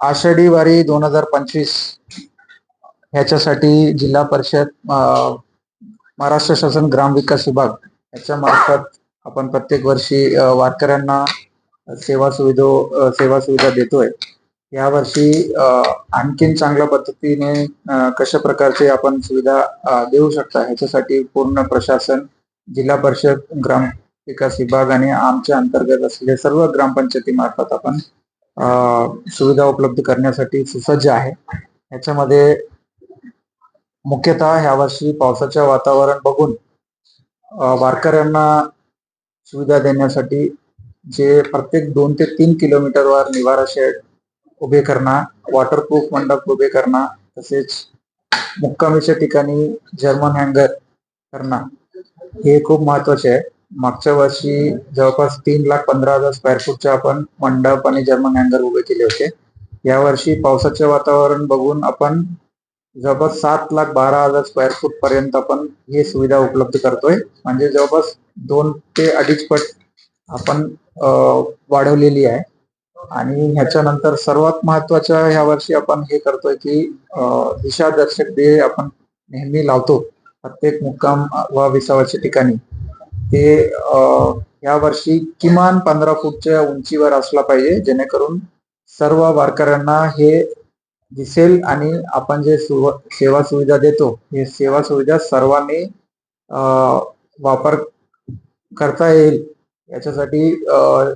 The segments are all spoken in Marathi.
आषाढी वारी दोन हजार पंचवीस ह्याच्यासाठी जिल्हा परिषद महाराष्ट्र शासन ग्राम विकास विभाग याच्या मार्फत आपण प्रत्येक वर्षी वारकऱ्यांना सेवा सुविधा सेवा सुविधा देतोय. या वर्षी आणखीन चांगल्या पद्धतीने कशा प्रकारचे आपण सुविधा देऊ शकता ह्याच्यासाठी पूर्ण प्रशासन जिल्हा परिषद ग्राम विकास विभाग आणि आमच्या अंतर्गत असलेले सर्व ग्रामपंचायती मार्फत आपण सुविधा उपलब्ध करण्यासाठी सुसज्ज आहे. याच्यामध्ये मुख्यतः ह्या वर्षी पावसाच्या वातावरण बघून वारकऱ्यांना सुविधा देण्यासाठी जे प्रत्येक दोन ते तीन किलोमीटरवर निवारा शेड उभे करणं वॉटरप्रूफ मंडप उभे करणं तसेच मुक्कामीच्या ठिकाणी जर्मन हँगर करणं हे खूप महत्त्वाचे आहे. मागच्या वर्षी जवळपास तीन लाख पंधरा हजार स्क्वेअर फूटचे आपण मंडप आणि जर्मन हँगर उभे केले होते. यावर्षी पावसाचे वातावरण बघून आपण जवळपास सात लाख बारा हजार स्क्वेअर फूट पर्यंत आपण ही सुविधा उपलब्ध करतोय. म्हणजे जवळपास दोन ते अडीच पट आपण वाढवलेली आहे. आणि ह्याच्यानंतर सर्वात महत्त्वाच्या ह्या वर्षी आपण हे करतोय की दिशादर्शक दे आपण नेहमी लावतो. प्रत्येक मुक्काम व विसावाच्या ठिकाणी. ते या वर्षी किमान पंधरा फूटच्या उंचीवर असला पाहिजे जेणेकरून सर्व वारकऱ्यांना हे दिसेल आणि आपण जे सेवा सुविधा देतो हे सेवा सुविधा सर्वांनी वापर करता येईल. याच्यासाठी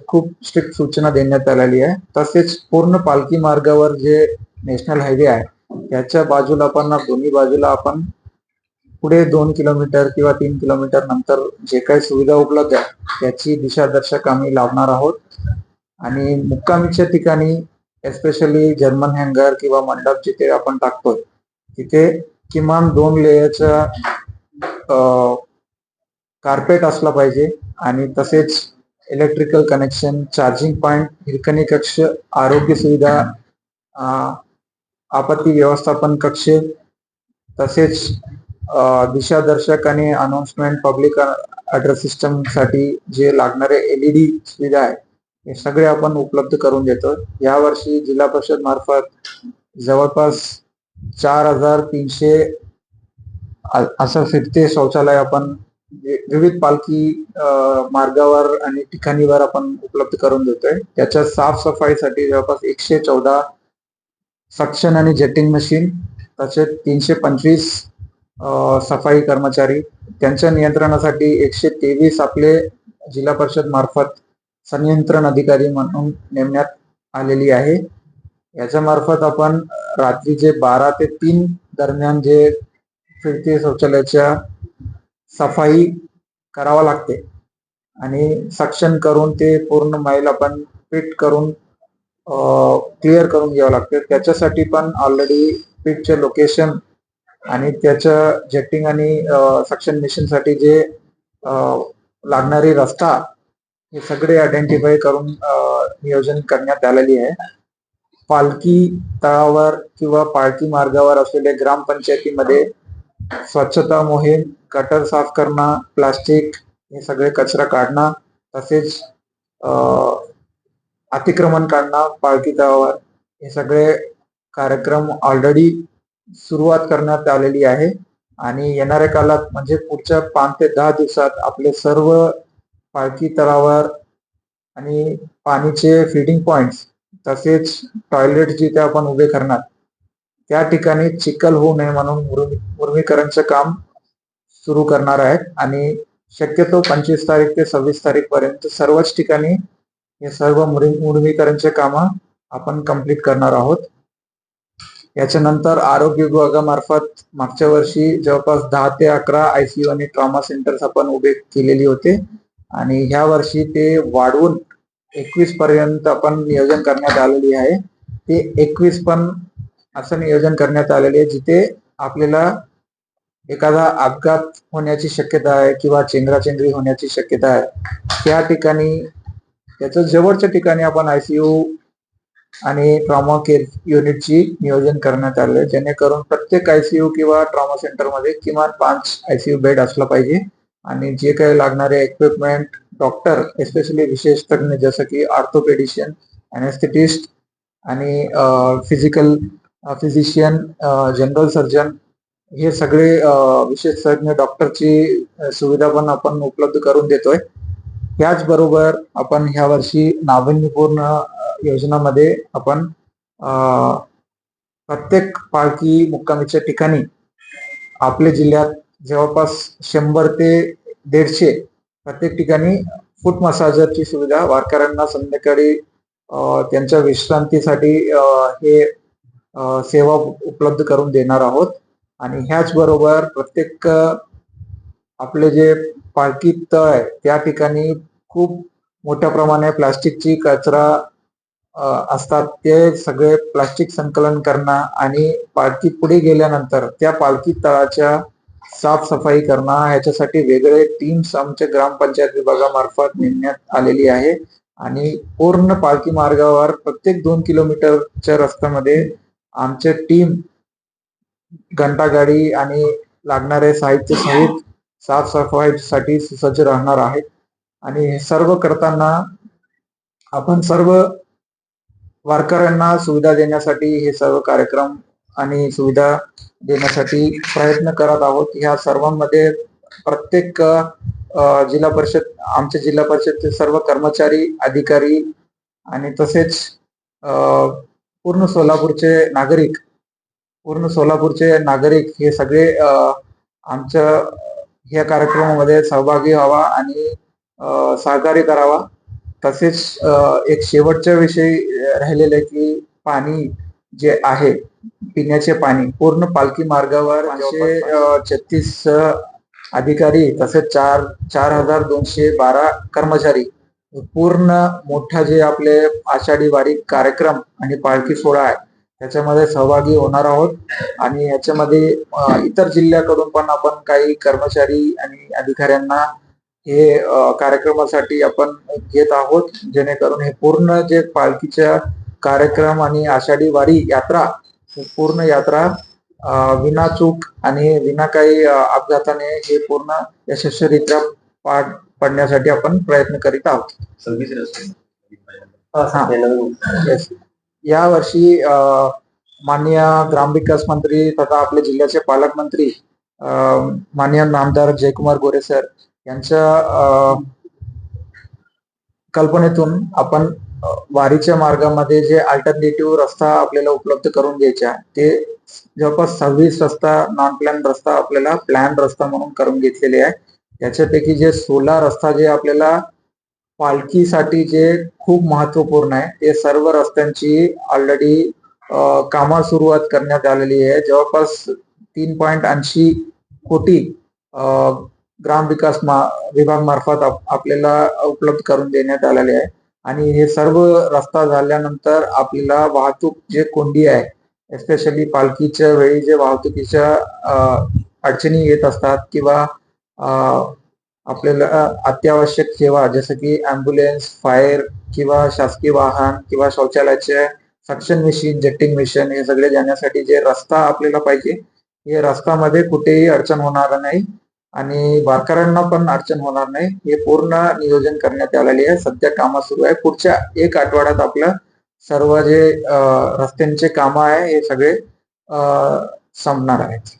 खूप स्ट्रिक्ट सूचना देण्यात आलेली आहे. तसेच पूर्ण पालखी मार्गावर जे नॅशनल हायवे आहे त्याच्या बाजूला आपण दोन्ही बाजूला आपण पुढे दोन किलोमीटर किंवा तीन किलोमीटर नंतर जे काही सुविधा उपलब्ध आहे त्याची दिशादर्शक आम्ही लावणार आहोत. आणि मुक्कामीच्या ठिकाणी एस्पेशली जर्मन हँगर किंवा मंडप जिथे आपण टाकतोय तिथे किमान दोन लेयरचा कार्पेट असला पाहिजे आणि तसेच इलेक्ट्रिकल कनेक्शन चार्जिंग पॉइंट हिरकणी कक्ष आरोग्य सुविधा आपत्ती व्यवस्थापन कक्ष तसेच दिशादर्शक आणि अनाउन्समेंट पब्लिक अड्रेस सिस्टमसाठी जे लागणारे एलईडी सुविधा आहे हे सगळे आपण उपलब्ध करून देतो. यावर्षी जिल्हा परिषद मार्फत जवळपास चार हजार तीनशे असं फिरते शौचालय आपण विविध पालखी मार्गावर आणि ठिकाणीवर आपण उपलब्ध करून देतोय. त्याच्या साफसफाईसाठी जवळपास एकशे चौदा सक्शन आणि जेटिंग मशीन तसेच तीनशे पंचवीस सफाई कर्मचारी त्यांच्या नियंत्रणासाठी एकशे तेवीस आपले जिल्हा परिषद मार्फत संनियंत्रण अधिकारी म्हणून नेमण्यात आलेली आहे. याच्या मार्फत आपण रात्रीचे बारा ते तीन दरम्यान जे फिरते शौचालयाच्या सफाई करावा लागते आणि सक्षम करून ते पूर्ण मैल आपण फिट करून क्लिअर करून घ्यावं लागते. त्याच्यासाठी पण ऑलरेडी पीठचे लोकेशन आणि त्याच्या जेटिंग आणि सक्शन मिशनसाठी जे लागणारी रस्ता हे सगळे आयडेंटिफाय करून नियोजन करण्यात आलेली आहे. पालखी तळावर किंवा पालखी मार्गावर असलेल्या ग्रामपंचायतीमध्ये स्वच्छता मोहीम गटर साफ करणं प्लास्टिक हे सगळे कचरा काढणं तसेच अतिक्रमण काढणं पालखी तळावर हे सगळे कार्यक्रम ऑलरेडी सुरुवात करण्यात आलेली आहे. आणि येणाऱ्या काळात म्हणजे पुढच्या पाच ते दहा दिवसात आपले सर्व पालखी तळावर आणि पाणीचे फिडिंग पॉइंट्स तसेच टॉयलेट जिथे आपण उभे करणार त्या ठिकाणी चिखल होऊ नये म्हणून मुरमी- मुरमीकरणचं काम सुरू करणार आहेत. आणि शक्यतो पंचवीस तारीख ते सव्वीस तारीख पर्यंत सर्वच ठिकाणी हे सर्व मुरी- मुरमीकरणचे काम आपण कंप्लीट करणार आहोत. याच्यानंतर आरोग्य विभागामार्फत मागच्या वर्षी जवळपास दहा ते अकरा आयसीयू आणि ट्रॉमा सेंटर्स आपण उभे केलेली होते. आणि ह्या वर्षी ते वाढवून एकवीस पर्यंत आपण नियोजन करण्यात आलेली आहे. ते एकवीस पण असं नियोजन करण्यात आलेले आहे जिथे आपल्याला एखादा अपघात होण्याची शक्यता आहे किंवा चेंगराचेंगरी होण्याची शक्यता आहे. त्या ठिकाणी त्याच्या जवळच्या ठिकाणी आपण आयसीयू आणि ट्रॉमा केअर युनिटची नियोजन करण्यात आले जेणेकरून प्रत्येक आयसीयू किंवा ट्रॉमा सेंटरमध्ये किमान पाच आयसीयू बेड असला पाहिजे. आणि जे काही लागणारे इक्विपमेंट डॉक्टर एस्पेशली विशेष तज्ञ जसं की ऑर्थोपेडिशियन अनेस्थेटिस्ट आणि फिजिकल फिजिशियन जनरल सर्जन हे सगळे विशेष तज्ञ डॉक्टरची सुविधा पण आपण उपलब्ध करून देतोय. त्याचबरोबर आपण ह्या वर्षी नाविन्यपूर्ण योजनामध्ये आपण प्रत्येक पालखी मुक्कामीच्या ठिकाणी आपल्या जिल्ह्यात जवळपास शंभर ते दीडशे प्रत्येक ठिकाणी फूट मसाजरची सुविधा वारकऱ्यांना संध्याकाळी त्यांच्या विश्रांतीसाठी हे सेवा उपलब्ध करून देणार आहोत. आणि ह्याच बरोबर प्रत्येक आपले जे पालखी तळ आहे त्या ठिकाणी खूप मोठ्या प्रमाणे प्लास्टिकची कचरा असतात. ते सगळे प्लास्टिक संकलन करणं आणि पालखी पुढे गेल्यानंतर त्या पालखी तळाच्या साफसफाई करणं ह्याच्यासाठी वेगळे टीम्स आमच्या ग्रामपंचायत विभागामार्फत नेमण्यात आलेली आहे. आणि पूर्ण पालखी मार्गावर प्रत्येक दोन किलोमीटरच्या रस्त्यामध्ये आमचे टीम घंटागाडी आणि लागणारे साहित्य सहित साफसफाईसाठी सुसज्ज राहणार आहेत. आणि हे सर्व करताना आपण सर्व वारकऱ्यांना सुविधा देण्यासाठी हे सर्व कार्यक्रम आणि सुविधा देण्यासाठी प्रयत्न करत आहोत. ह्या सर्वांमध्ये प्रत्येक जिल्हा परिषद आमच्या जिल्हा परिषदचे सर्व कर्मचारी अधिकारी आणि तसेच पूर्ण सोलापूरचे नागरिक पूर्ण सोलापूरचे नागरिक हे सगळे आमच्या ह्या कार्यक्रमामध्ये सहभागी व्हावा आणि सहकार्य करावा. तसेच एक शेवटच्या विषयी राहिलेलं आहे की पाणी जे आहे पिण्याचे पाणी पूर्ण पालखी मार्गावर पाचशे छत्तीस अधिकारी तसेच चार चार हजार दोनशे बारा कर्मचारी पूर्ण मोठा जे आपले आषाढी वारी कार्यक्रम आणि पालखी सोहळा आहे त्याच्यामध्ये सहभागी होणार आहोत. आणि याच्यामध्ये इतर जिल्ह्याकडून पण आपण काही कर्मचारी आणि अधिकाऱ्यांना हे कार्यक्रमासाठी आपण घेत आहोत. जेणेकरून हे पूर्ण जे पालखीच्या कार्यक्रम आणि आषाढी वारी यात्रा पूर्ण यात्रा विना चूक आणि विना काही अपघाताने हे पूर्ण यशस्वीरित्या पार पडण्यासाठी आपण प्रयत्न करीत आहोत. या वर्षी माननीय ग्रामविकास मंत्री तथा आपल्या जिल्ह्याचे पालकमंत्री अ, माननीय नामदार जयकुमार गोरे सर यांच्या कल्पनेतून आपण वारीच्या मार्गामध्ये जे अल्टरनेटिव्ह रस्ता आपल्याला उपलब्ध करून द्यायचा ते जवळपास सव्वीस रस्ता नॉन प्लॅन रस्ता आपल्याला प्लॅन रस्ता म्हणून करून घेतलेले आहे त्याच्यापैकी जे सोळा रस्ता जे आपल्याला पालखीसाठी जे खूप महत्त्वपूर्ण आहे ते सर्व रस्त्यांची ऑलरेडी कामा सुरुवात करण्यात आलेली आहे. जवळपास तीन पॉईंट ऐंशी कोटी ग्रामविकास मा विभाग मार्फत आपल्याला उपलब्ध करून देण्यात आलेले आहे. आणि हे सर्व रस्ता झाल्यानंतर आपल्याला वाहतूक जे कोंडी आहे एस्पेशली पालखीच्या वेळी जे वाहतुकीच्या अडचणी येत असतात किंवा आपल्याला अत्यावश्यक सेवा जसं की अँब्युलन्स फायर किंवा शासकीय वाहन किंवा शौचालयाचे सक्शन मशीन जेटिंग मशीन हे सगळे जाण्यासाठी जे रस्ता आपल्याला पाहिजे हे रस्त्यामध्ये कुठेही अडचण होणार नाही. आणि वारकऱ्यांना पण अडचण होणार नाही. हे पूर्ण नियोजन करण्यात आलेले आहे. सध्या कामं सुरू आहे. पुढच्या एक आठवड्यात आपलं सर्व जे रस्त्यांचे कामं आहे हे सगळे संपणार आहेत.